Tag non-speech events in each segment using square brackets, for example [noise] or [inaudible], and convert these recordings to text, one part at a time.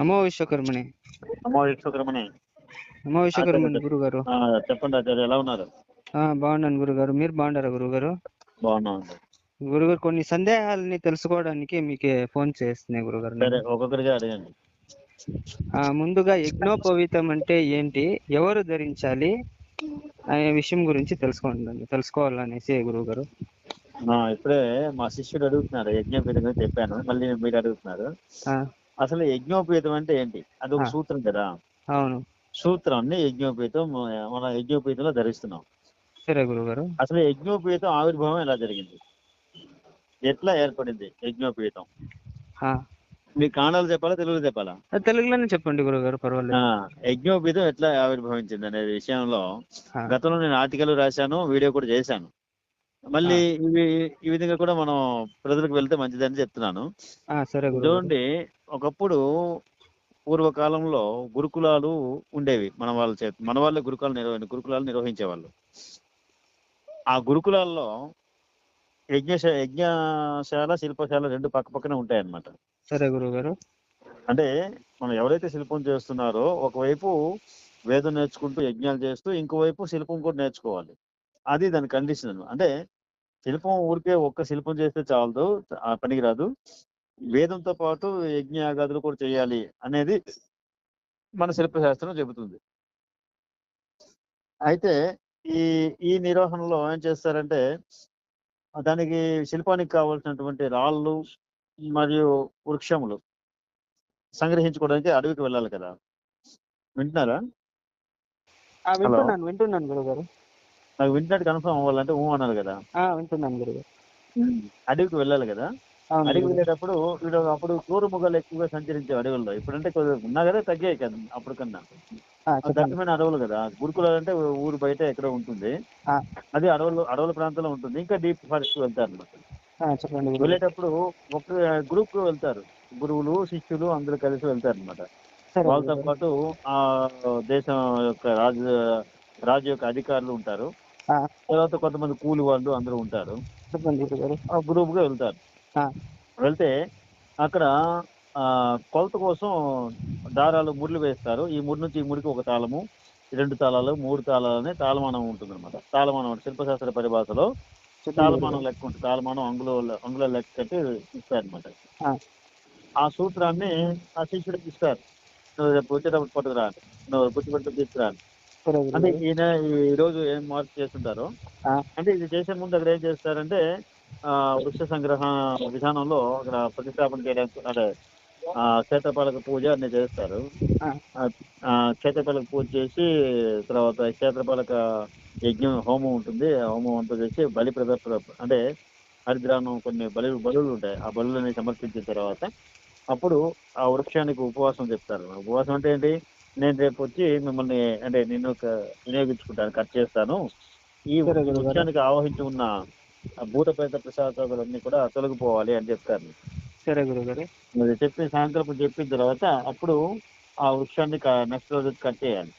నమో విశ్వకర్మణి. అమ్మో విశ్వకర్మని నమో విశ్వకర్మణి గురుగారు. చెప్పండి ఆచార్య ఎలా ఉన్నారు? ఆ, బాగున్నాను గురుగారు. మీరు బాగున్నారా గురుగారు? బాగున్నామండి. గురుగారు కొన్ని సందేహాలని తెలుసుకోవడానికి మీకే ఫోన్ చేస్తున్నాయి గురుగారు. ఒక్కొక్కరిగా అడగండి. ముందుగా యజ్ఞోపవీతం అంటే ఏంటి? ఎవరు ధరించాలి అనే విషయం గురించి తెలుసుకోండి తెలుసుకోవాలనేసి గురుగారు. ఆ, ఇప్పుడే మా శిష్యుడు అడుగుతున్నారు యజ్ఞోపేతం గురించి చెప్పాను. మళ్ళీ మీరు అడుగుతున్నారు. అసలు యజ్ఞోపేతం అంటే ఏంటి? అది ఒక. సూత్రం కదా. అవును. సూత్రాన్ని యజ్ఞోపేతం మన యజ్ఞోపేతంలో ధరిస్తున్నాం. సరే గురుగారు అసలు యజ్ఞోపేతం ఆవిర్భావం ఎలా జరిగింది? ఎట్లా ఏర్పడింది యజ్ఞోపేతం? ఆ, మీ కాణాలు చెప్పాలా తెలుగులో చెప్పాలా? తెలుగులోనే చెప్పండి గురుగారు పర్వాలేదు. యజ్ఞోపేతం ఎట్లా ఆవిర్భవించింది అనే విషయంలో గతంలో నేను ఆర్టికల్ రాశాను వీడియో కూడా చేశాను. మళ్ళీ ఇవి ఈ విధంగా కూడా మనం ప్రజలకు వెళ్తే మంచిదని చెప్తున్నాను. సరే చూడండి ఒకప్పుడు పూర్వకాలంలో గురుకులాలు ఉండేవి మన వాళ్ళ చేత మన వాళ్ళే గురుకులాలు నిర్వహి గురుకులాలు నిర్వహించేవాళ్ళు. ఆ గురుకులాల్లో యజ్ఞశ యజ్ఞశాల శిల్పశాల రెండు పక్క పక్కనే ఉంటాయి అన్నమాట సరే గురుగారు అంటే మనం ఎవరైతే శిల్పం చేస్తున్నారో ఒకవైపు వేదం నేర్చుకుంటూ యజ్ఞాలు చేస్తూ ఇంకోవైపు శిల్పం కూడా నేర్చుకోవాలి. అది దాని కండిషన్. అంటే శిల్పం ఊరికే ఒక్క శిల్పం చేస్తే చాలదు ఆ పనికి రాదు. వేదంతో పాటు యజ్ఞ యాగాదులు కూడా చేయాలి అనేది మన శిల్పశాస్త్రం చెబుతుంది. అయితే ఈ ఈ నిర్వహణలో ఏం చేస్తారంటే దానికి శిల్పానికి కావాల్సినటువంటి రాళ్ళు మరియు వృక్షములు సంగ్రహించుకోవడానికి అడవికి వెళ్ళాలి కదా. వింటున్నారా? వింటున్నాను వింటున్నాను గురుగారు. నాకు వింటున్నట్టు కన్ఫర్మ్ అవ్వాలంటే ఊ అనాలి కదా. వింటున్నాను గురుగారు అడవికి వెళ్ళాలి కదా. అడవికి. వెళ్ళేటప్పుడు వీడు అప్పుడు క్రూర ముఖాలు ఎక్కువగా సంచరించే అడవుల్లో. ఇప్పుడంటే కొద్దిగా ఉన్నా కదా తగ్గాయి కదా అప్పుడు కన్నా. ఆ, చెప్పండి. దట్టమైన అడవులు కదా. గురుకులాలు అంటే ఊరు బయట ఎక్కడో ఉంటుంది. అది అడవులు అడవుల ప్రాంతంలో ఉంటుంది. ఇంకా డీప్ ఫారెస్ట్ వెళ్తారు గురుగారు. వెళ్ళేటప్పుడు ఒక గ్రూప్ వెళ్తారు. గురువులు శిష్యులు అందరూ కలిసి వెళ్తారు అనమాట వాళ్ళతో. పాటు ఆ దేశం యొక్క రాజు రాజు యొక్క అధికారులు ఉంటారు. తర్వాత కొంతమంది కూలి వాళ్ళు అందరూ ఉంటారు. గ్రూప్గా వెళ్తారు. వెళ్తే అక్కడ ఆ కొలత కోసం దారాలు ముళ్ళు వేస్తారు. ఈ ముడి నుంచి ఈ ముడికి ఒక తాళము రెండు తాళాలు మూడు తాళాలు అనే తాళమానం ఉంటుంది అనమాట తాళమానం అంటే శిల్పశాస్త్ర పరిభాషలో తాళమానం. లెక్క ఉంటుంది. తాళమానం అంగుళ అంగుళ లెక్క కట్టి ఇస్తారనమాట ఆ, ఆ సూత్రాన్ని ఆ శిష్యుడికి ఇస్తారు. నువ్వు రేపు వచ్చేటప్పుడు పట్టుకురా. నువ్వు పుచ్చిపెట్టు తీసుకురా. అంటే. ఈయన ఈ రోజు ఏం మార్పు చేస్తుంటారో? అంటే ఇది చేసే ముందు అక్కడ ఏం చేస్తారంటే ఆ వృక్ష సంగ్రహ విధానంలో అక్కడ ప్రతిష్టాపన చేయడానికి అంటే ఆ క్షేత్రపాలక పూజ అన్ని చేస్తారు. ఆ, క్షేత్రపాలక పూజ చేసి తర్వాత క్షేత్రపాలక యజ్ఞం హోమం ఉంటుంది. ఆ హోమం అంతా చేసి బలి ప్రదర్శన అంటే హరిద్రానం కొన్ని బలి బలులు ఉంటాయి. ఆ బలులని సమర్పించిన తర్వాత అప్పుడు ఆ వృక్షానికి ఉపవాసం చెప్తారు. ఉపవాసం అంటే ఏంటి? నేను రేపు వచ్చి మిమ్మల్ని అంటే నేను ఒక వినియోగించుకుంటాను కట్ చేస్తాను. ఈ. వృక్షానికి ఆవహించి ఉన్న ఆ భూత ప్రేత ప్రసాదాలన్నీ కూడా తొలగిపోవాలి అని చెప్తారు సరే గురుగారు. అది చెప్పి సాయంత్రం చెప్పిన తర్వాత అప్పుడు ఆ వృక్షాన్ని నెక్స్ట్ రోజు కట్ చేయాలి.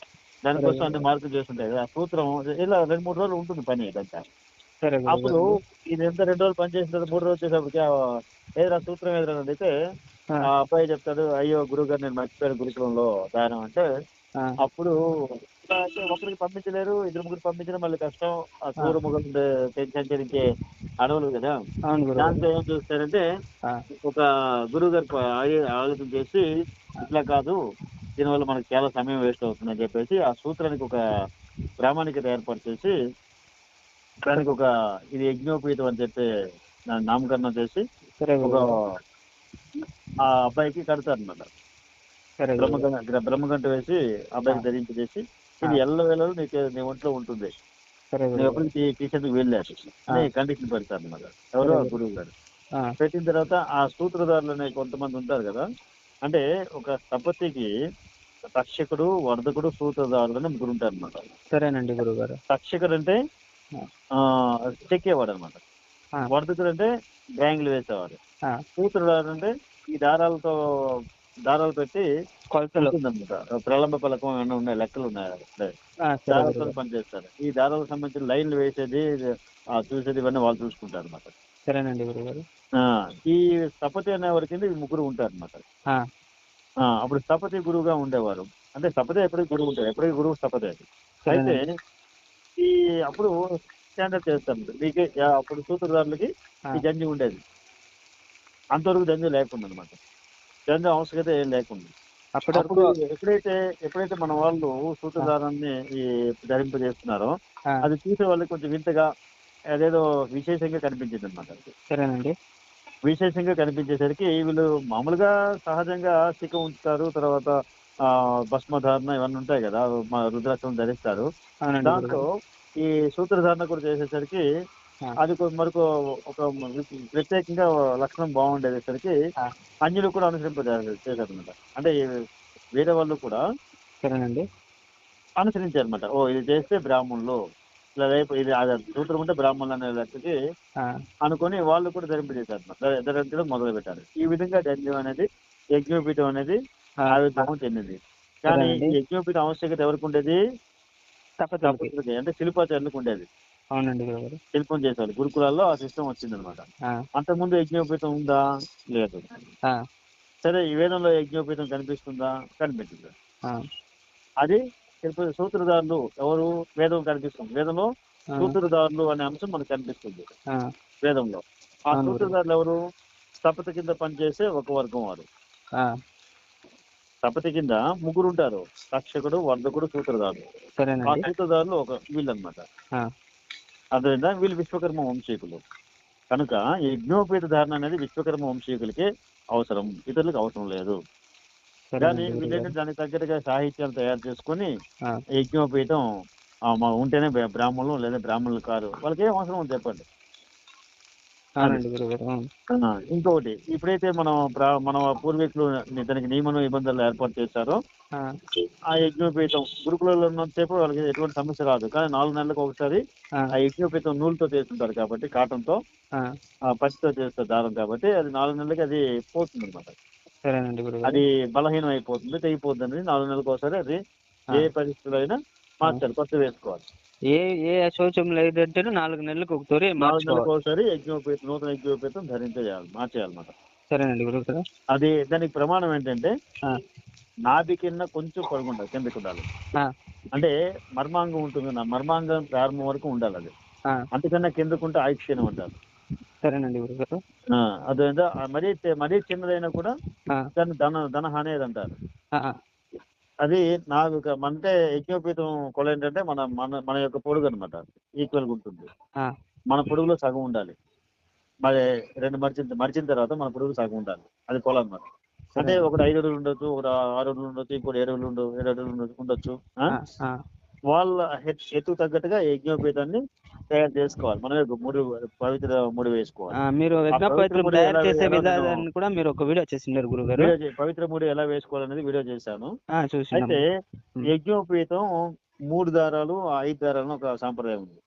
దానికోసం అన్ని మార్పులు చేస్తుంటాయి కదా. ఆ సూత్రం ఇలా రెండు మూడు రోజులు ఉంటుంది పని ఇదంతా. సరే అప్పుడు ఇది ఎంత రెండు రోజులు పని చేసిన తర్వాత మూడు రోజులు చేసేప్పటికి ఏదైనా సూత్రం ఏదైనా అడిగితే ఆ, అబ్బాయి చెప్తాడు అయ్యో గురువు గారు నేను మర్చిపోయాను గురుకులంలో దానం అంటే అప్పుడు ఒకరికి పంపించలేరు ఇద్దరు ముగ్గురు పంపించడం మళ్ళీ కష్టం. ఆ సూర్య ముఖం సంచరించే అడవులు కదా. దాంతో ఏం చేస్తారంటే ఒక గురువు ఆయ- ఆలోచన చేసి ఇట్లా కాదు దీనివల్ల మనకి చాలా సమయం వేస్ట్ అవుతుందని చెప్పేసి ఆ సూత్రానికి ఒక ప్రామాణికత ఏర్పాటు చేసి దానికి ఒక ఇది యజ్ఞోపేతం అని చెప్పి నామకరణం చేసి ఒక ఆ అబ్బాయికి కడతారు అనమాట సరే గురుగారు బ్రహ్మగంట బ్రహ్మగంట వేసి అబ్బాయికి ధరింపజేసి ఇది ఎల్ల వేళలు నీకు నీ ఒంట్లో ఉంటుంది. నువ్వు ఎప్పటికి తీసేందుకు వెళ్ళారు అని కండిషన్ పెడతారు అనమాట ఎవరో గురువు గారు. పెట్టిన తర్వాత ఆ సూత్రధారులు అనే కొంతమంది ఉంటారు కదా అంటే ఒక స్థపతికి తక్షకుడు వర్ధకుడు సూత్రధారులు అని ముగ్గురు ఉంటారు అనమాట సరేనండి గురుగారు తక్షకుడు అంటే ఆ. చెక్కేవాడు అనమాట వర్ధకుడు అంటే డ్రాయింగ్లు ఆ, సూత్రధారుడు అంటే ఈ దారాలతో దారాలు పెట్టి ప్రలంబ పలకం ఏమైనా ఉన్నాయి లెక్కలు ఉన్నాయి? దారాలతో పనిచేస్తారు. ఈ దారాలకు సంబంధించిన లైన్లు వేసేది చూసేది ఇవన్నీ వాళ్ళు చూసుకుంటారు అనమాట సరేనండి గురుగారు. ఈ స్థపతి అనే వారి కింద ముగ్గురు ఉంటారు అనమాట అప్పుడు స్థపతి గురువుగా ఉండేవారు. అంటే స్థపతి ఎప్పటికీ గురువు ఉంటారు. ఎప్పటికీ గురువు స్థపతి అయితే సరేనండి. ఈ అప్పుడు స్టాండర్డ్ చేస్తారు మీకే యా- అప్పుడు సూత్రధారులకి ఆ. ఈ జంజి ఉండేది. అంతవరకు జంజి లేకుండా అనమాట జంజి అవసరత ఏం లేకుండా. అప్పటి అప్పుడు వరకు ఎప్పుడైతే ఎప్పుడైతే మన వాళ్ళు సూత్రధారాన్ని ఈ ధరింపజేస్తున్నారో అది చూసే వాళ్ళకి కొంచెం వింతగా అదేదో విశేషంగా కనిపించింది అనమాట సరేనండి. విశేషంగా కనిపించేసరికి వీళ్ళు మామూలుగా సహజంగా సిక్క ఉంచుతారు తర్వాత భస్మధారణ ఇవన్నీ ఉంటాయి కదా మా రుద్రాక్షం ధరిస్తారు. గురుగారు. ఈ సూత్రధారణ కూడా చేసేసరికి. అది మరొక ఒక ప్రత్యేకంగా లక్షణం బాగుండేసరికి. అన్యులు కూడా అనుసరింప చేశారనమాట అంటే వేరే వాళ్ళు కూడా సరేనండి. అనుసరించారు అనమాట ఓ ఇది చేస్తే బ్రాహ్మణులు ఇలా రేపు ఇది సూత్రం ఉంటే బ్రాహ్మణులు అనే లెక్కకి అనుకొని వాళ్ళు కూడా ధరింపజేశారు ధరించడం మొదలు పెట్టారు ఈ విధంగా యజ్ఞం అనేది యజ్ఞోపీఠం అనేది ఆవిర్భావం చెందింది. కానీ యజ్ఞోపీఠం ఆవశ్యకత ఎవరికి ఉండేది? తప్పదు అంటే శిల్పాచార్యులకు ఉండేది. అవునండి శిల్పం చేసేవాళ్ళు. గురుకులాల్లో ఆ సిస్టమ్ వచ్చింది అనమాట అంతకుముందు యజ్ఞోపీఠం ఉందా? లేదు. సరే ఈ వేదంలో యజ్ఞోపీఠం కనిపిస్తుందా? కనిపించింది. అది శిల్ప సూత్రధారులు ఎవరు? వేదం కనిపిస్తుంది. వేదంలో సూత్రధారులు అనే అంశం మనకు కనిపిస్తుంది. వేదంలో. ఆ. సూత్రధారులు ఎవరు? స్థపత కింద పనిచేసే ఒక వర్గం వారు. ఆ, స్థపతి కింద ముగ్గురు ఉంటారు రక్షకుడు వర్ధకుడు సూత్రధారులు ఆ సూత్రధారులు ఒక వీళ్ళు అనమాట అదేవిధంగా వీళ్ళు విశ్వకర్మ వంశీకులు. కనుక యజ్ఞోపేత ధారణ అనేది విశ్వకర్మ వంశీకులకే అవసరం. ఇతరులకు అవసరం లేదు. కానీ. వీళ్ళేంటంటే దానికి తగ్గట్టుగా సాహిత్యాలు తయారు చేసుకొని యజ్ఞోపేతం ఉంటేనే బ్రా- బ్రాహ్మణులు లేదా బ్రాహ్మణులు కాదు వాళ్ళకి ఏం అవసరం ఉంది చెప్పండి అవునండి గురుగారు అవును. ఆ, ఇంకొకటి ఇప్పుడైతే మనం మన పూర్వీకులు దానికి నియమ నిబంధనలు ఏర్పాటు చేశారో. ఆ, యజ్ఞోపేతం గురుకులలో ఉన్నంతసేపు వాళ్ళకి ఎటువంటి సమస్య రాదు. కానీ నాలుగు నెలలకు ఒకసారి ఆ, యజ్ఞోపేతం నూలుతో చేస్తుంటారు కాబట్టి కాటన్తో పచ్చితో చేస్తారు దారం కాబట్టి అది నాలుగు నెలలకి అది పోతుంది అనమాట సరేనండి అది బలహీనం అయిపోతుంది తెగిపోతుంది నాలుగు నెలలకు ఒకసారి అది. ఏ పరిస్థితుల్లో అయినా మార్చాలి కొత్త వేసుకోవాలి. ఏ ఏ శౌచం లేదంటే నాలుగు నెలలకు ఒక తోరి నాలుగు నెలలకు ఒకసారి యజ్ఞోపేతం నూతన యజ్ఞోపేతం ధరించేయాలి మార్చేయాలన్నమాట సరేనండి అది దానికి ప్రమాణం ఏంటంటే నాభి కింద కొంచెం పొడుగుండాలి కిందకి ఉండాలి. అంటే మర్మాంగం ఉంటుంది నా మర్మాంగం ప్రారంభం వరకు ఉండాలి అది. అంతకన్నా కిందకుంటే ఆయుక్షీణం అంటారు సరేనండి గురుగారు ఆ మరీ మరీ చిన్నదైనా కూడా దాన్ని ధన ధన హాని అది అంటారు అది నాకు ఒక- అంటే యజ్ఞోపేతం కొల ఏంటంటే మన మన మన యొక్క పొడుగు అనమాట ఈక్వల్గా ఉంటుంది. మన పొడుగులో సగం ఉండాలి. మరి రెండు మరిచిన మరిచిన తర్వాత మన పొడుగు సగం ఉండాలి. అది కొల అనమాట అంటే. ఒకటి ఐదు అడుగులు ఉండొచ్చు ఒకటి ఆరు అడుగులు ఉండొచ్చు ఇంకోటి ఏడు అడుగులు ఉండవు ఏడు అడుగులు ఉండొచ్చు వాళ్ళ హె- ఎత్తుకు తగ్గట్టుగా యజ్ఞోపేతాన్ని తయారు చేసుకోవాలి. మనమే ముడి పవిత్ర ముడి వేసుకోవాలి. మీరు తయారు చేసే విధానాన్ని కూడా మీరు ఒక వీడియో చేసిండారు గురుగారు. వీడియో చే- పవిత్ర ముడి ఎలా వేసుకోవాలనేది వీడియో చేశాను. అయితే. యజ్ఞోపేతం మూడు దారాలు ఐదు దారాలు ఒక సాంప్రదాయం ఉంది.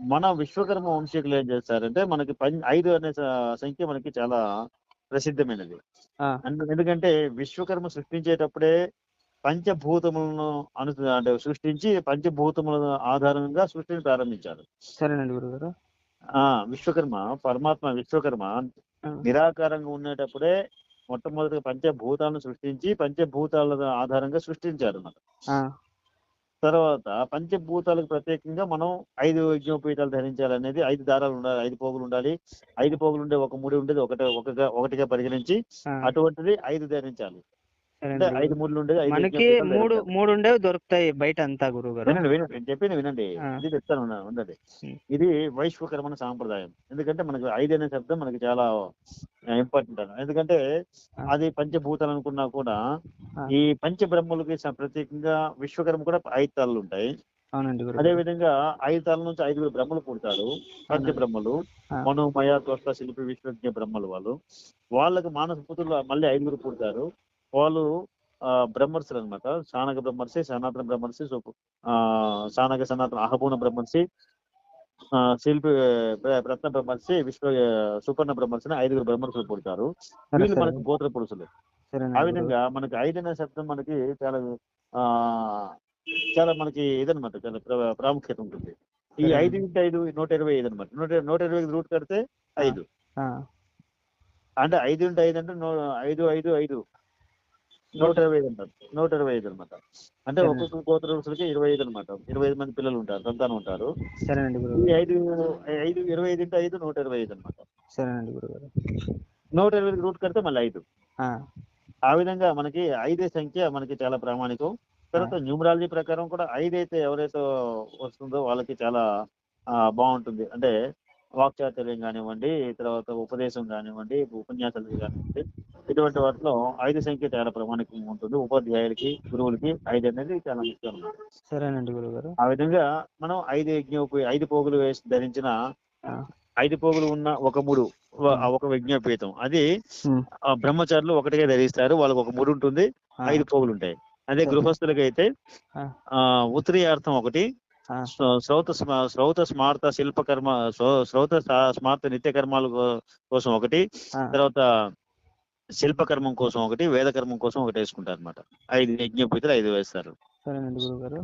మన విశ్వకర్మ వంశీకులు ఏం చేస్తారంటే మనకి ఐదు అనే సంఖ్య మనకి చాలా ప్రసిద్ధమైనది. ఎందుకంటే విశ్వకర్మ సృష్టించేటప్పుడే పంచభూతములను అను అంటే సృష్టించి పంచభూతముల ఆధారంగా సృష్టిని ప్రారంభించారు సరేనండి గురుగారు. ఆ విశ్వకర్మ పరమాత్మ విశ్వకర్మ నిరాకారంగా ఉండేటప్పుడే మొట్టమొదటిగా పంచభూతాలను సృష్టించి పంచభూతాల ఆధారంగా సృష్టించారు అన్నమాట. తర్వాత పంచభూతాలకు ప్రత్యేకంగా మనం ఐదు యజ్ఞోపీఠాలు ధరించాలనేది ఐదు దారాలు ఉండాలి ఐదు పోగులు ఉండాలి. ఐదు పోగులు ఉండే ఒక ముడి ఉండేది ఒకటే ఒకటిగా పరిగణించి అటువంటిది ఐదు ధరించాలి. ఐదు ముళ్ళు ఉండేది మనకి మూడు. మూడు ఉండేవి దొరుకుతాయి బయట అంతా గురుగారు వినండి వినండి చెప్పింది వినండి. ఇది చెప్తాను ఉండండి. ఇది వైశ్వకరమైన సాంప్రదాయం ఎందుకంటే మనకి ఐదు అనే శబ్దం మనకి చాలా ఇంపార్టెంట్ అన్న ఎందుకంటే. అది పంచభూతాలు అనుకున్నా కూడా. ఈ పంచబ్రహ్మలకి ప్రత్యేకంగా విశ్వకర్మ కూడా ఐదు తలలు ఉంటాయి అవునండి అదే విధంగా ఐదు తల నుంచి ఐదుగురు బ్రహ్మలు పుడతారు పంచబ్రహ్మలు ఆ. మనోమయ త్వష్ట శిల్పి విశ్వజ్ఞ బ్రహ్మలు వాళ్ళు వాళ్ళకి మానస పుత్రులు మళ్ళీ ఐదుగురు పుడతారు వాళ్ళు ఆ బ్రహ్మర్షులు అనమాట సానక బ్రహ్మర్షి సనాతన బ్రహ్మర్షి సుపు- ఆ సానక సనాతన అహబూన బ్రహ్మర్షి ఆ శిల్పి రత్న బ్రహ్మర్షి విశ్వ సుపర్ణ బ్రహ్మర్షి ఐదుగురు బ్రహ్మర్షులు పుడతారు. వీళ్ళు మనకి గోత్ర పురుషులు. ఆ. విధంగా మనకి ఐదు అనే శబ్దం మనకి చాలా ఆ చాలా మనకి ఇదనమాట చాలా ప్ర- ప్రాముఖ్యత ఉంటుంది. ఈ. ఐదు ఇంటి ఐదు నూట ఇరవై ఐదు అనమాట నూట నూట ఇరవై ఐదు రూట్ కడితే ఐదు. అంటే ఐదు ఇంటి ఐదు అంటే ఐదు ఐదు ఐదు. నూట ఇరవై ఐదు అన్నమాట నూట ఇరవై ఐదు అనమాట అంటే. ఒక్కొక్క గోత్రస్తులకి ఇరవై ఐదు అనమాట ఇరవై ఐదు మంది పిల్లలు ఉంటారు సంతానం ఉంటారు. సరేనండి ఈ ఐదు ఐదు ఇరవై ఐదు ఇంటూ ఐదు నూట ఇరవై ఐదు అనమాట సరేనండి గురుగారు. నూట ఇరవై ఐదు రూట్ కడితే మళ్ళీ ఐదు. ఆ, విధంగా మనకి ఐదే సంఖ్య మనకి చాలా ప్రామాణికం. తర్వాత న్యూమరాలజీ ప్రకారం కూడా ఐదైతే ఎవరైతే వస్తుందో వాళ్ళకి చాలా బాగుంటుంది. అంటే వాక్చాతుర్యం కానివ్వండి తర్వాత ఉపదేశం కానివ్వండి ఉపన్యాసాలు కానివ్వండి ఇటువంటి వాటిలో ఐదు సంఖ్య చాలా ప్రామాణికంగా ఉంటుంది. ఉపాధ్యాయులకి గురువులకి ఐదు అనేది చాలా ముఖ్యం. సరేనండి గురుగారు. ఆ విధంగా మనం ఐదు యజ్ఞోప ఐదు పోగులు వేసి ధరించిన ఐదు పోగులు ఉన్న ఒక మూడు ఒక యజ్ఞోపేతం. అది బ్రహ్మచారులు ఒకటిగా ధరిస్తారు. వాళ్ళకి ఒక మూడు ఉంటుంది. ఐదు పోగులు ఉంటాయి. అదే. గృహస్థులకి అయితే ఉత్తరీయార్థం ఒకటి శ్రౌత శ్రౌత స్మార్త శిల్పకర్మ శ్రౌ- శ్రౌత స్మార్త నిత్య కర్మాల కో- కోసం ఒకటి తర్వాత శిల్పకర్మం కోసం ఒకటి వేదకర్మం కోసం ఒకటి వేసుకుంటారు అనమాట ఐదు యజ్ఞోపేతలు ఐదు వేస్తారు. సరేనండి గురుగారు.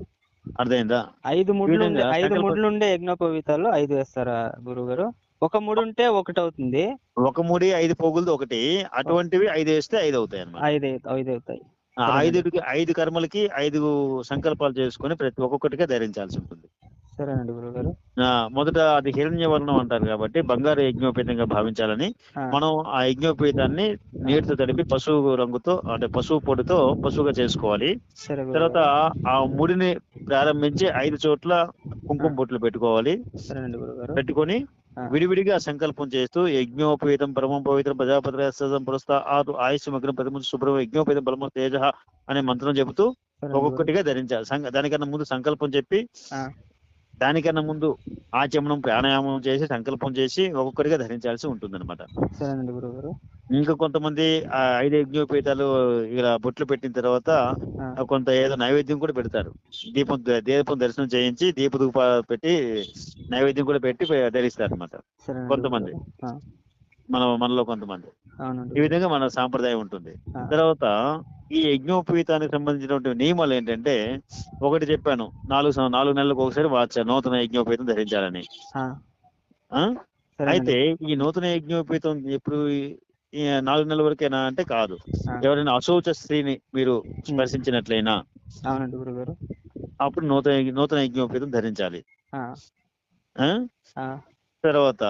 అర్థమైందా? ఐదు ముడ్లు ఐదు ముడ్లు ఉండే యజ్ఞోపవీతాలు ఐదు వేస్తారా గురుగారు? ఒక ముడు ఉంటే ఒకటి అవుతుంది ఒక ముడి ఐదు పోగులది ఒకటి అటువంటివి ఐదు వేస్తే ఐదు అవుతాయి అన్నమాట ఐదు ఐదు అవుతాయి. ఐదుకి ఐదు కర్మలకి ఐదు సంకల్పాలు చేసుకొని ప్రతి ఒక్కొక్కటిగా ధరించాల్సి ఉంటుంది. సరేనండి గురుగారు ఆ, మొదట అది హిరణ్య వర్ణం అంటారు కాబట్టి బంగారు యజ్ఞోపేతంగా భావించాలని మనం ఆ యజ్ఞోపేతాన్ని నీటితో తడిపి పశువు రంగుతో అంటే పశువు పొడితో పశువుగా చేసుకోవాలి. తర్వాత ఆ ముడిని ప్రారంభించి ఐదు చోట్ల కుంకుమ బొట్లు పెట్టుకోవాలి. సరేనండి గురుగారు పెట్టుకొని. విడివిడిగా సంకల్పం చేస్తూ యజ్ఞోపేతం పరమం పవిత్రం ప్రజాపతి పురస్త ఆరు ఆయుష్మగ్నం ప్రతిముందు శుభ్రం యజ్ఞోపేతం పరమ తేజ అనే మంత్రం చెబుతూ. ఒక్కొక్కటిగా ధరించాలి. దానికన్నా ముందు సంకల్పం చెప్పి దానికన్నా ముందు ఆచమనం ప్రాణాయామం చేసి సంకల్పం చేసి ఒక్కొక్కటిగా ధరించాల్సి ఉంటుంది అనమాట సరేనండి గురుగారు. ఇంకా కొంతమంది ఆ ఐదు యజ్ఞోపేతాలు ఇలా బొట్లు పెట్టిన తర్వాత కొంత ఏదో నైవేద్యం కూడా పెడతారు. దీపం దీపం దర్శనం చేయించి దీప పెట్టి నైవేద్యం కూడా పెట్టి ధరిస్తారు అనమాట కొంతమంది. మన మనలో కొంతమంది. ఈ విధంగా మన సాంప్రదాయం ఉంటుంది. తర్వాత ఈ యజ్ఞోపవీతానికి సంబంధించినటువంటి నియమాలు ఏంటంటే ఒకటి చెప్పాను నాలుగు నాలుగు నెలలకు ఒకసారి వాచ నూతన యజ్ఞోపవీతం ధరించాలని. అయితే ఈ నూతన యజ్ఞోపవీతం ఎప్పుడు నాలుగు నెలల వరకేనా అంటే కాదు. ఎవరైనా అశౌచ స్త్రీని మీరు స్పర్శించినట్లయినా అప్పుడు నూతన నూతన యజ్ఞోపవీతం ధరించాలి. తర్వాత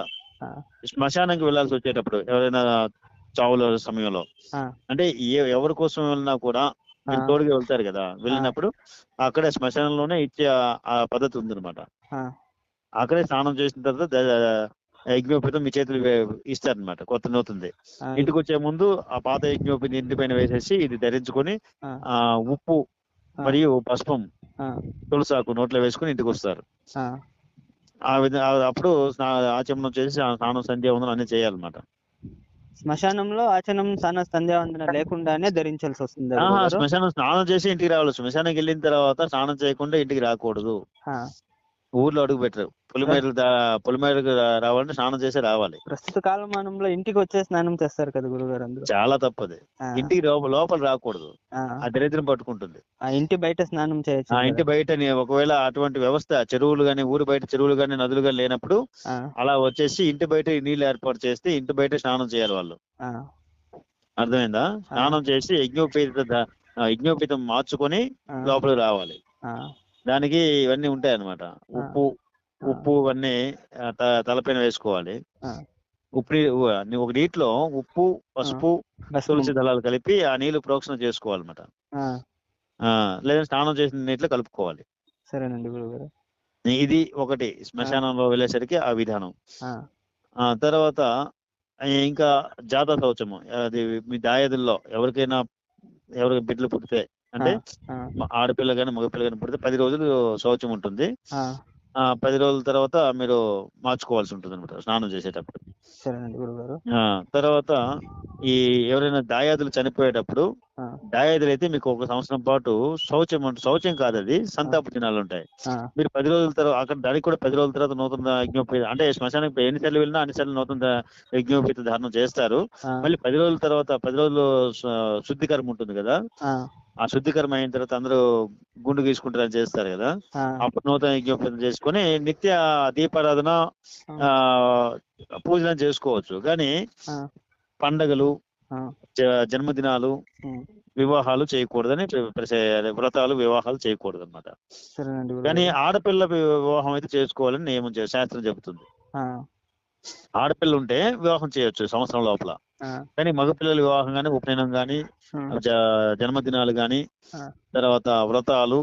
శ్మశానానికి వెళ్ళాల్సి వచ్చేటప్పుడు ఎవరైనా చావుల సమయంలో అంటే ఏ ఎవరి కోసం వెళ్ళినా కూడా మీరు. తోడుగా వెళ్తారు కదా. వెళ్ళినప్పుడు అక్కడే శ్మశానంలోనే ఇచ్చే ఆ- పద్ధతి ఉందన్నమాట. ఆ, అక్కడే స్నానం చేసిన తర్వాత యజ్ఞోపేతం మీ చేతులు ఇస్తారన్నమాట. కొత్త నూతుంది ఇంటికి వచ్చే ముందు ఆ పాత యజ్ఞోపేతం ఇంటి పైన వేసేసి ఇది ధరించుకొని ఆ, ఉప్పు. మరియు పసుపం తులసాకు నోట్లో వేసుకొని ఇంటికి వస్తారు ఆ, విధంగా అప్పుడు ఆచమనం చేసి స్నానం సంధ్యావందనం అన్ని చేయాలన్నమాట. శ్మశానంలో ఆచనం స్నాన సంధ్యావందన లేకుండానే ధరించాల్సి వస్తుంది? శ్మశానం స్నానం చేసి ఇంటికి రావాలి. శ్మశానానికి వెళ్ళిన తర్వాత స్నానం చేయకుండా ఇంటికి రాకూడదు. ఊర్లో అడుగు పెట్టరు. పొలిమేరలు రా- రావాలంటే స్నానం చేసి రావాలి. ప్రస్తుత కాలమానంలో ఇంటికి వచ్చే స్నానం చేస్తారు కదా గురుగారు అందరూ. చాలా తప్పది. ఇంటికి లోప- లోపల రాకూడదు. ఆ, దరిద్రం పట్టుకుంటుంది. ఆ ఇంటి బయట స్నానం చేయొచ్చు ఆ? ఇంటి బయట ఒకవేళ అటువంటి వ్యవస్థ చెరువులు గాని ఊరు బయట చెరువులు గాని నదులు గాని లేనప్పుడు అలా వచ్చేసి ఇంటి బయట నీళ్ళు ఏర్పాటు చేస్తే ఇంటి బయట స్నానం చేయాలి వాళ్ళు. అర్థమైందా? స్నానం చేసి యజ్ఞోపేత యజ్ఞోపేతం మార్చుకొని లోపలికి రావాలి. దానికి ఇవన్నీ ఉంటాయి అన్నమాట ఉప్పు. ఉప్పు త- తలపైన వేసుకోవాలి. ఉప్పు ఒక నీటిలో ఉప్పు పసుపు. తులసి దళాలు కలిపి ఆ నీళ్ళు ప్రోక్షణ చేసుకోవాలన్నమాట. ఆ, ఆ, లేదా స్నానం చేసిన నీటిలో కలుపుకోవాలి. సరేనండి గురుగారు ఇది ఒకటి శ్మశానంలో వెళ్ళేసరికి ఆ విధానం. ఆ, తర్వాత ఇంకా జాత శౌచము. అది మీ దాయాదుల్లో ఎవరికైనా ఎవరికి బిడ్డలు పుడితే అంటే ఆడపిల్ల కానీ మగపిల్ల కానీ పుడితే పది రోజులు శౌచం ఉంటుంది. పది రోజుల తర్వాత మీరు మార్చుకోవాల్సి ఉంటుంది అనమాట స్నానం చేసేటప్పుడు. తర్వాత ఈ ఎవరైనా దాయాదులు చనిపోయేటప్పుడు దాయాదులు అయితే మీకు ఒక సంవత్సరం పాటు శౌచం శౌచం కాదు అది సంతాప దినాలు ఉంటాయి. మీరు పది రోజుల తర్వాత అక్కడ దానికి కూడా పది రోజుల తర్వాత నూతన యజ్ఞోపేత అంటే శ్మశానానికి ఎన్నిసార్లు వెళ్ళినా అన్నిసార్లు నూతన యజ్ఞోపేత ధారణం చేస్తారు. మళ్ళీ పది రోజుల తర్వాత పది రోజులు శు- శుద్ధికర్మ ఉంటుంది కదా ఆ, శుద్ధికర్మ అయిన తర్వాత అందరూ గుండు గీసుకుంటారు అని చేస్తారు కదా. అప్పుడు నూతన యజ్ఞోపేతం చేసుకొని నిత్య దీపారాధన ఆ. పూజలను చేసుకోవచ్చు. కానీ పండగలు జన్మదినాలు. వివాహాలు చేయకూడదని వ్రతాలు వివాహాలు చేయకూడదు అనమాట కానీ ఆడపిల్ల వివాహం అయితే చేసుకోవాలని నియమం శాస్త్రం చెబుతుంది. ఆడపిల్ల ఉంటే వివాహం చేయొచ్చు సంవత్సరం లోపల. కానీ మగపిల్లల వివాహం కానీ ఉపనయనం కానీ జన్మదినాలు కానీ. తర్వాత వ్రతాలు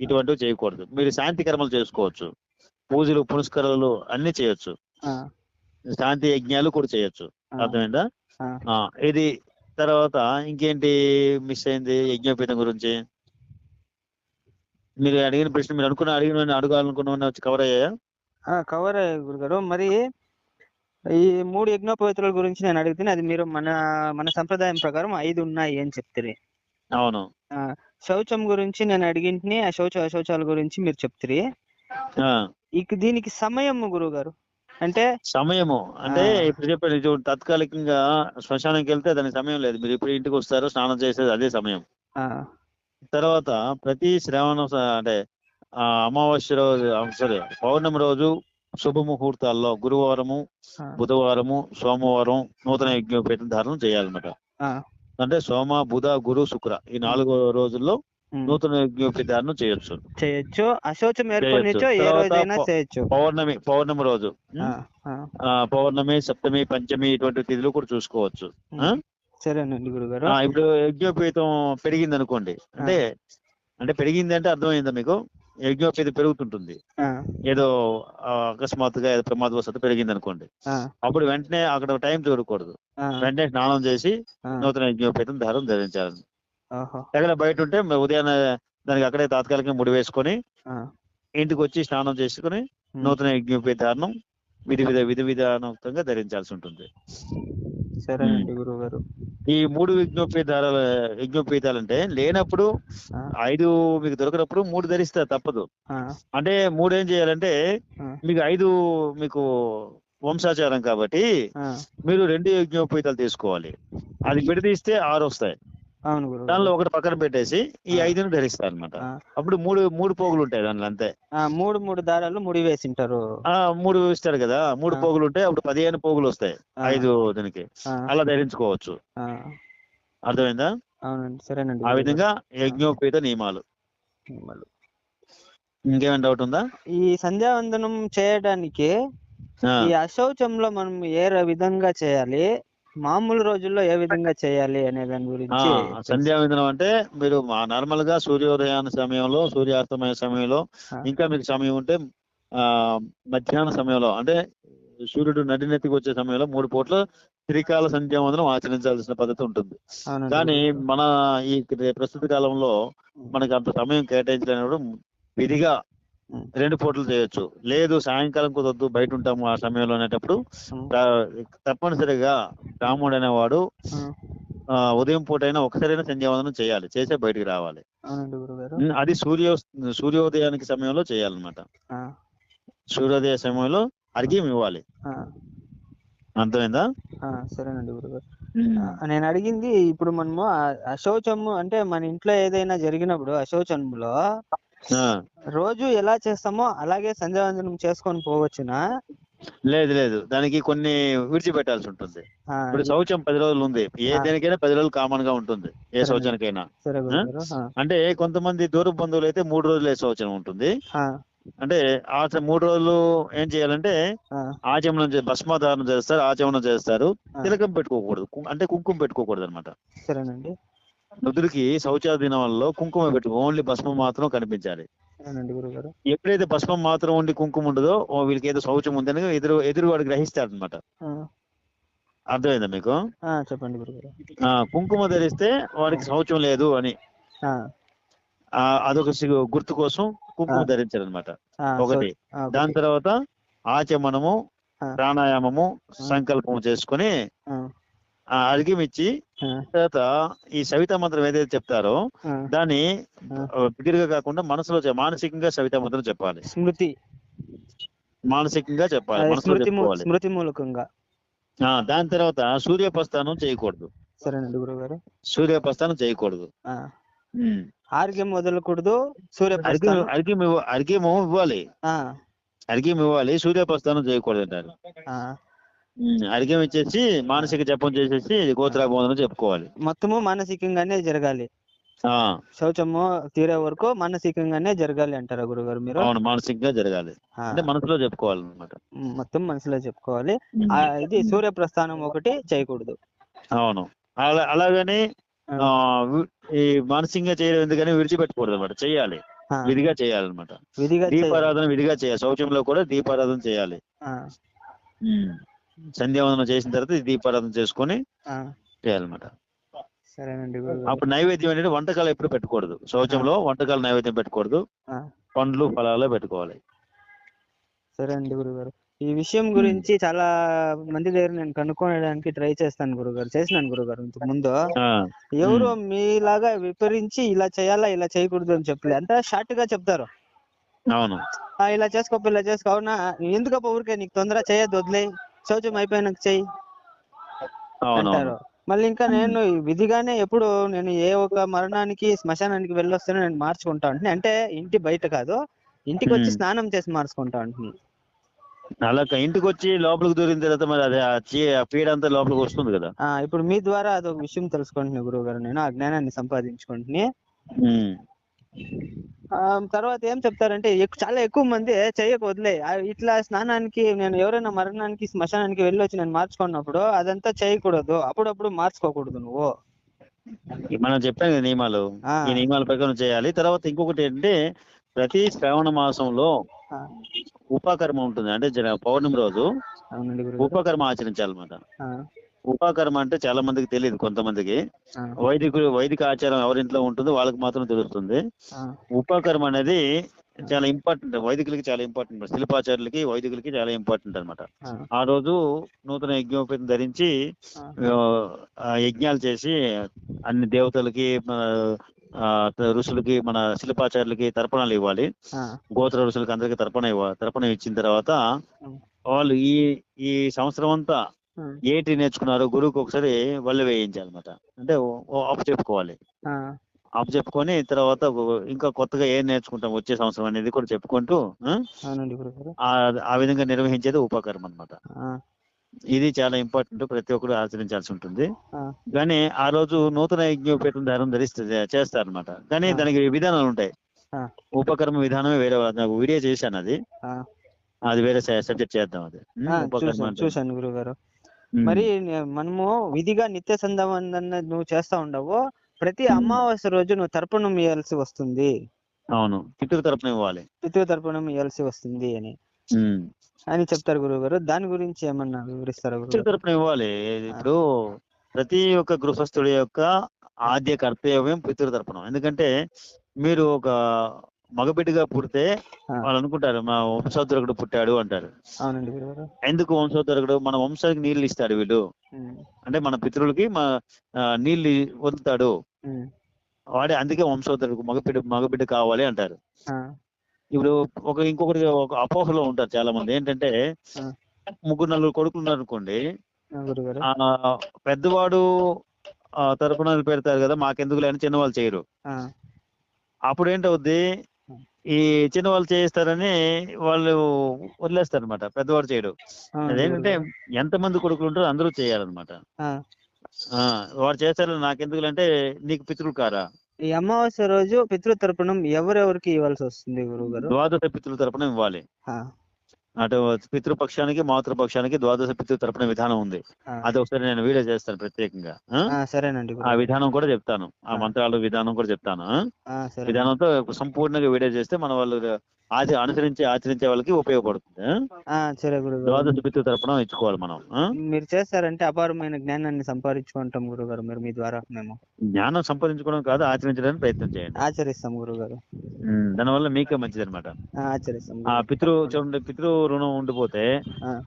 ఇటువంటివి చేయకూడదు. మీరు శాంతి కర్మలు చేసుకోవచ్చు. పూజలు పునస్కారాలు అన్ని చేయొచ్చు. శాంతి యజ్ఞాలు కూడా చేయొచ్చు. అర్థమైందా? ఇది తర్వాత ఇంకేంటి మిస్ అయింది యజ్ఞోపేతం గురించి? మీరు అడిగిన ప్రశ్న మీరు అనుకున్న అడిగిన అడగాలనుకున్న కవర్ అయ్యాయా? కవర్ అయ్యాయి గురుగారు. మరి ఈ మూడు యజ్ఞోపవిత్రుల గురించి నేను అడిగితే అది మీరు మన మన సంప్రదాయం ప్రకారం ఐదు ఉన్నాయి అని చెప్తారు. అవును. శౌచం గురించి నేను అడిగింటిని ఆ శౌచ అశౌచాల గురించి మీరు చెప్తారు. ఆ, ఇక దీనికి సమయం గురుగారు? అంటే సమయము? అంటే. ఇప్పుడు చెప్పాను ఇది తాత్కాలికంగా శ్మశానానికి వెళ్తే దానికి సమయం లేదు. మీరు ఇప్పుడు ఇంటికి వస్తారు స్నానం చేసేది అదే సమయం. తర్వాత ప్రతి శ్రావణ అంటే ఆ అమావాస్య రోజు సారీ పౌర్ణమి రోజు శుభముహూర్తాల్లో గురువారము బుధవారము సోమవారం నూతన యజ్ఞోపేతం ధారణ చేయాలన్నమాట. అంటే సోమ బుధ గురు శుక్ర ఈ నాలుగు రోజుల్లో. నూతన యజ్ఞోపేత ధారణ చేయొచ్చు. చేయొచ్చు. అశౌచం చేయొచ్చు. పౌర్ణమి పౌర్ణమి రోజు. పౌర్ణమి సప్తమి పంచమి ఇటువంటి తిథులు కూడా చూసుకోవచ్చు? సరేనండి గురుగారు. ఇప్పుడు యజ్ఞోపేతం పెరిగింది అనుకోండి అంటే అంటే పెరిగింది అంటే అర్థమైందా మీకు? యజ్ఞోపేతం పెరుగుతుంటుంది. ఏదో అకస్మాత్తుగా ఏదో ప్రమాదవశాత్తు పెరిగింది అనుకోండి అప్పుడు వెంటనే అక్కడ టైం చూడకూడదు వెంటనే స్నానం చేసి నూతన యజ్ఞోపేతం ధారం ధరించాలి ఓహో. ఎక్కడ బయట ఉంటే ఉదయాన్నే దానికి అక్కడే తాత్కాలికంగా ముడి వేసుకొని ఇంటికి వచ్చి స్నానం చేసుకుని. నూతన యజ్ఞోపేత ధారణం విధి విధ విధి విధానోక్తంగా ధరించాల్సి ఉంటుంది. సరేనండి గురుగారు ఈ మూడు యజ్ఞోపేతాల యజ్ఞోపేతాలు అంటే లేనప్పుడు ఐదు మీకు దొరకనప్పుడు మూడు ధరిస్తారు తప్పదు. అంటే మూడు ఏం చేయాలంటే మీకు ఐదు మీకు వంశాచారం కాబట్టి మీరు రెండు యజ్ఞోపేతాలు తీసుకోవాలి. అది విడదీస్తే ఆరు వస్తాయి. అవును గురుగారు దానిలో ఒకటి పక్కన పెట్టేసి ఈ. ఐదును ధరిస్తారు అనమాట అప్పుడు మూడు మూడు పోగులు ఉంటాయి దానిలో అంతే. ఆ, మూడు మూడు దారాలు ముడి వేసింటారు. ఆ మూడు ఇస్తారు కదా. మూడు. పోగులు ఉంటాయి అప్పుడు పదిహేను పోగులు వస్తాయి. ఐదు దీనికి. అలా ధరించుకోవచ్చు. అర్థమైందా? అవునండి. సరేనండి. ఆ. విధంగా యజ్ఞోపేత నియమాలు. మళ్ళీ. ఇంకేమైనా డౌట్ ఉందా? ఈ సంధ్యావందనం చేయడానికి ఈ అశౌచంలో మనం ఏ విధంగా చేయాలి? మామూలు రోజుల్లో ఏ విధంగా చేయాలి అనే దాని గురించి సంధ్యావందనం అంటే మీరు నార్మల్గా సూర్యోదయాన సమయంలో సూర్యాస్తమయ సమయంలో. ఇంకా మీకు సమయం ఉంటే ఆ మధ్యాహ్న సమయంలో అంటే సూర్యుడు నడినెత్తికి వచ్చే సమయంలో మూడు పూట్ల త్రికాల సంధ్యావందనం ఆచరించాల్సిన పద్ధతి ఉంటుంది కానీ. మన ఈ ప్రస్తుత కాలంలో మనకి అంత సమయం కేటాయించలేనప్పుడు విధిగా. రెండు పూటలు చేయొచ్చు. లేదు సాయంకాలం కుదరదు బయట ఉంటాము ఆ సమయంలో అనేటప్పుడు. తప్పనిసరిగా రాముడు అనేవాడు ఉదయం పూట అయినా ఒకసారైనా సంధ్యావందనం చేయాలి. చేసే బయటికి రావాలి. అది సూర్యో సూర్యోదయానికి సమయంలో చేయాలన్నమాట. సూర్యోదయ సమయంలో అర్ఘ్యం ఇవ్వాలి. అర్థమైందా? సరేనండి గురుగారు. నేను అడిగింది ఇప్పుడు మనము అశౌచము అంటే మన ఇంట్లో ఏదైనా జరిగినప్పుడు అశౌచంలో ఆ, రోజు ఎలా చేస్తామో అలాగే సంధ్యావందనం చేసుకొని పోవచ్చునా? లేదు లేదు. దానికి కొన్ని విడిచిపెట్టాల్సి ఉంటుంది. ఇప్పుడు శౌచం పది రోజులు ఉంది. ఏ. దేనికైనా పది రోజులు కామన్గా ఉంటుంది. ఏ. శౌచానికైనా. అంటే కొంతమంది దూర బంధువులు అయితే మూడు రోజులే శౌచం ఉంటుంది. అంటే ఆ మూడు రోజులు ఏం చేయాలంటే ఆచమనం భస్మధారణ చేస్తారు ఆచమనం చేస్తారు. తిలకం పెట్టుకోకూడదు. అంటే కుంకుమ పెట్టుకోకూడదు అనమాట సరేనండి. నుదురికి శౌచ దినంలో కుంకుమ పెట్టు ఓన్లీ భస్మం మాత్రం కనిపించాలి. గురుగారు. ఎప్పుడైతే భస్మం మాత్రం ఉండి కుంకుమ ఉండదో వీళ్ళకి ఏదో శౌచం ఉందని ఎదురు ఎదురువాడు గ్రహిస్తాడు అనమాట ఆ, అర్థమైందా మీకు? చెప్పండి గురుగారు. కుంకుమ ధరిస్తే వాడికి శౌచం లేదు అని. అదొక గుర్తు కోసం కుంకుమ. ధరించారనమాట ఒకటి. దాని తర్వాత ఆచమనము. ప్రాణాయామము సంకల్పం చేసుకొని అర్ఘ్యం ఆ, తర్వాత ఈ సవితా మంత్రం ఏదైతే చెప్తారో. దాన్ని బిగిరిగా కాకుండా మనసులో మానసికంగా సవితా మంత్రం చెప్పాలి. స్మృతి. మానసికంగా చెప్పాలి మనసులో స్మృతి మూ- చెప్పుకోవాలి. స్మృతి మూలకంగా. ఆ, దాని తర్వాత సూర్యప్రస్థానం చేయకూడదు. సరేనండి గురుగారు సూర్యప్రస్థానం చేయకూడదు. ఆర్గ్యం వదలకూడదు అర్ఘ్యం సూర్యప్రస్థానం అర్ఘ్యం అర్ఘ్యము ఇవ్వాలి. అర్ఘ్యం ఇవ్వాలి సూర్యప్రస్థానం చేయకూడదు అంటారు అర్ఘ్యం ఇచ్చేసి మానసిక జపం చేసేసి గోత్రాభివందనం చెప్పుకోవాలి. మొత్తము మానసికంగానే జరగాలి. శౌచము తీరే వరకు మానసికంగానే జరగాలి అంటారా గురుగారు మీరు? అవును మానసికంగా జరగాలి. అంటే మనసులో చెప్పుకోవాలన్నమాట. మొత్తం మనసులో చెప్పుకోవాలి. ఇది సూర్య ప్రస్థానం ఒకటి చేయకూడదు. అవును. అలా అలాగని ఈ మానసికంగా చేయడం ఎందుకని విడిచిపెట్టకూడదు అనమాట చేయాలి విధిగా చేయాలన్నమాట. విధిగా దీపారాధన విధిగా చేయాలి. శౌచంలో కూడా దీపారాధన చేయాలి. సంధ్యావందనం చేసిన తర్వాత దీపారాధన చేసుకొని చేయాలన్నమాట. సరేనండి అప్పుడు నైవేద్యం అనేది వంటకాలు ఎప్పుడు పెట్టకూడదు. శౌచంలో వంటకాలు నైవేద్యం పెట్టకూడదు. పండ్లు ఫలాలు పెట్టుకోవాలి. సరే అండి గురుగారు. ఈ విషయం గురించి చాలా మంది దగ్గర నేను కనుక్కోవడానికి ట్రై చేస్తాను గురుగారు. చేసినాను గురుగారు ఇంతకు ముందు. ఎవరు మీలాగా విపరించి ఇలా చేయాలా ఇలా చేయకూడదు అని చెప్పలే అంతా షార్ట్గా చెప్తారు. అవును. ఇలా చేసుకో ఇలా చేసుకో. అవునా? ఎందుకప్ప ఊరికే నీకు తొందర చేయొద్దు వదిలే శౌచం అయిపోయినాక చెయ్యి. అంటారు. మళ్ళీ ఇంకా నేను విధిగానే ఎప్పుడు నేను ఏ ఒక మరణానికి శ్మశానానికి వెళ్ళొస్తానో నేను మార్చుకుంటా ఉంటుంది అంటే ఇంటి బయట కాదు ఇంటికి వచ్చి. స్నానం చేసి మార్చుకుంటా ఉంటుంది అలా ఇంటికి వచ్చి లోపలికి దూరిన తర్వాత మరి అది ఆ ఆ పీడ అంతా లోపలికి వస్తుంది కదా. ఇప్పుడు మీ ద్వారా అదొక విషయం తెలుసుకుంటున్నా గురువు గారు నేను ఆ జ్ఞానాన్ని సంపాదించుకుంటుని ఉమ్. ఆ, తర్వాత ఏం చెప్తారంటే చాలా ఎక్కువ మంది చెయ్యక వదిలే ఇట్లా స్నానానికి నేను ఎవరైనా మరణానికి శ్మశానానికి వెళ్ళి వచ్చి నేను మార్చుకున్నప్పుడు అదంతా చేయకూడదు. అప్పుడప్పుడు మార్చుకోకూడదు నువ్వు. మనం చెప్పాం కదా నియమాలు. ఈ నియమాల ప్రకారం చేయాలి. తర్వాత ఇంకొకటి ఏంటంటే ప్రతి శ్రావణ మాసంలో ఉపకర్మ ఉంటుంది. అంటే పౌర్ణమి రోజు ఉపకర్మ ఆచరించాలన్నమాట. ఉపకర్మ అంటే చాలా మందికి తెలియదు కొంతమందికి. వైదికులు వైదిక ఆచారం ఎవరింట్లో ఉంటుందో వాళ్ళకి మాత్రం తెలుస్తుంది. ఉపకర్మ అనేది చాలా ఇంపార్టెంట్ వైదికులకి చాలా ఇంపార్టెంట్ శిల్పాచార్యులకి వైదికులకి చాలా ఇంపార్టెంట్ అన్నమాట. ఆ. రోజు నూతన యజ్ఞోపేతం ధరించి యజ్ఞాలు చేసి అన్ని దేవతలకి ఋషులకి మన శిల్పాచార్యులకి తర్పణాలు ఇవ్వాలి. గోత్ర ఋషులకి అందరికి తర్పణ ఇవ్వాలి తర్పణ ఇచ్చిన తర్వాత వాళ్ళు ఈ ఈ సంవత్సరం అంతా ఏటి నేర్చుకున్నారు గురువుకి ఒకసారి వల్లి వేయించాలన్నమాట. అంటే అప్పు చెప్పుకోవాలి. అప్పు చెప్పుకొని తర్వాత ఇంకా కొత్తగా ఏం నేర్చుకుంటాం వచ్చే సంవత్సరం అనేది కూడా చెప్పుకుంటూ ఆ, విధంగా నిర్వహించేది ఉపకర్మ అన్నమాట. ఇది చాలా ఇంపార్టెంట్ ప్రతి ఒక్కరు ఆచరించాల్సి ఉంటుంది. కానీ ఆ రోజు నూతన యజ్ఞోపేతం ధారం ధరిస్తే చేస్తారన్నమాట. కానీ. దానికి విధానాలు ఉంటాయి. ఉపకర్మ విధానమే వేరే నాకు వీడియో చేశాను అది. అది వేరే సబ్జెక్ట్ చేద్దాం అది. చూశాను గురువు గారు ఉమ్. మరి మనము విధిగా నిత్య సందమన నువ్వు చేస్తా ఉండవు. ప్రతి అమావాస్య రోజు నువ్వు తర్పణం ఇవ్వాల్సి వస్తుంది. అవును. పితృ తరపున ఇవ్వాలి. పితృ తర్పణం ఇవ్వాల్సి వస్తుంది అని. అని చెప్తారు గురువు గారు దాని గురించి ఏమన్నా వివరిస్తారా పితృ తరపున ఇవ్వాలి. ఇప్పుడు ప్రతి ఒక్క గృహస్థుడి యొక్క ఆద్య కర్తవ్యం పితృ తర్పణం ఎందుకంటే మీరు ఒక మగబిడ్డగా పుడితే. వాళ్ళు అనుకుంటారు మా వంశోత్తరకుడు పుట్టాడు అంటారు. అవునండి ఎందుకు వంశోత్తరకుడు మన వంశానికి నీళ్ళు ఇస్తాడు వీడు అంటే మన పితృలకి మా నీళ్ళు వదులుతాడు. వాడే అందుకే వంశోత్తరుడు మగబిడ్డ మగబిడ్డ కావాలి అంటారు. ఇప్పుడు ఒక ఇంకొకటి ఒక అపోహలో ఉంటారు చాలా మంది ఏంటంటే. ముగ్గురు నలుగురు కొడుకులు ఉన్నారు అనుకోండి పెద్దవాడు తరపున పెడతారు కదా మాకెందుకు లేని చిన్నవాళ్ళు చేయరు. అప్పుడు ఏంటవుద్ది ఈ చిన్నవాళ్ళు చేయిస్తారని వాళ్ళు వదిలేస్తారు అనమాట పెద్దవాడు చేయడు. అదేంటంటే గారు. ఎంతమంది కొడుకులు ఉంటారో అందరూ చేయాలన్నమాట. వాడు చేస్తారు నాకెందుకు అంటే నీకు పితృలు కారా. ఈ అమావాస్య రోజు పితృ తర్పణం ఎవరెవరికి ఇవ్వాల్సి వస్తుంది గురువు గారు? ద్వాదశ పితృల తరపున ఇవ్వాలి. అటు పితృపక్షానికి మాతృపక్షానికి ద్వాదశ పితృ తరపున విధానం ఉంది. అది ఒకసారి నేను వీడియో చేస్తాను ప్రత్యేకంగా. సరేనండి ఆ. విధానం కూడా చెప్తాను. ఆ. మంత్రాలు విధానం కూడా చెప్తాను. విధానంతో సంపూర్ణంగా వీడియో చేస్తే మన వాళ్ళు ఆచ అనుసరించి ఆచరించే వాళ్ళకి ఉపయోగపడుతుంది. సరే గారు. పితృ తరపున ఇచ్చుకోవాలి మనం? మీరు చేస్తారంటే అపారమైన జ్ఞానాన్ని సంపాదించుకుంటాం గురుగారు మీరు మీ ద్వారా మేము. జ్ఞానం సంపాదించుకోవడం కాదు ఆచరించడానికి ప్రయత్నం చేయండి. ఆచరిస్తాం గురుగారు. దానివల్ల మీకే మంచిది అనమాట ఆచరిస్తాం ఆ. పితృ చూడండి పితృ రుణం ఉండిపోతే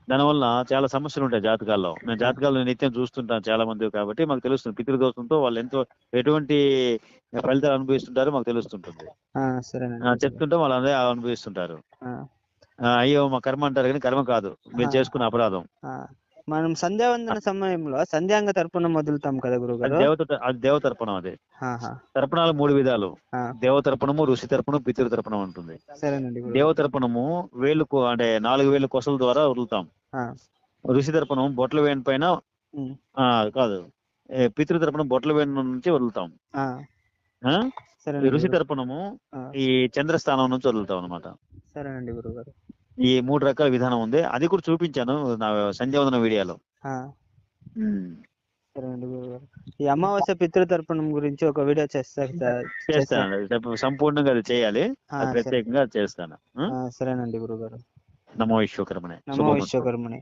దానివల్ల చాలా సమస్యలు ఉంటాయి జాతకాల్లో. నేను జాతకాలను నిత్యం చూస్తుంటాను చాలా మంది కాబట్టి మాకు తెలుస్తుంది. పితృదోషంతో వాళ్ళు ఎంతో ఎటువంటి ఫలితాలు అనుభవిస్తుంటారో మాకు తెలుస్తుంటుంది. చెప్తుంటే వాళ్ళు అదే అనుభవిస్తుంటారు. అయ్యో మా కర్మ అంటారు కానీ కర్మ కాదు. మీరు. చేసుకున్న అపరాధం. మనం సంధ్యావందన సమయంలో సంధ్యాంగ తర్పణం వదులుతాం కదా అది గురుగారు దేవత అది దేవ తర్పణం అది. తర్పణాలు మూడు విధాలు. దేవ తర్పణము ఋషి తర్పణం పితృ తర్పణం ఉంటుంది. దేవ తర్పణము వేలు అంటే నాలుగు వేలు కొసల ద్వారా వదులుతాం. ఋషి తర్పణం బొట్ల వేణి పైన కాదు. పితృ తర్పణం బొట్ల వేణి నుంచి వదులుతాం. ఋషి. తర్పణము ఈ చంద్రస్థానం నుంచి వదులుతాం అనమాట సరేనండి గురువు గారు ఈ మూడు రకాల విధానం ఉంది. అది కూడా చూపించాను నా సంధ్యావందన వీడియోలో. సరేనండి గురువు గారు ఈ అమావాస్య పితృతర్పణం గురించి ఒక వీడియో చేస్తా [laughs] చేస్తా చేస్తాను సంపూర్ణంగా అది చేయాలి. ప్రత్యేకంగా చేస్తాను. సరేనండి గురువు గారు నమో విశ్వకర్మనే నమో. విశ్వకర్మణి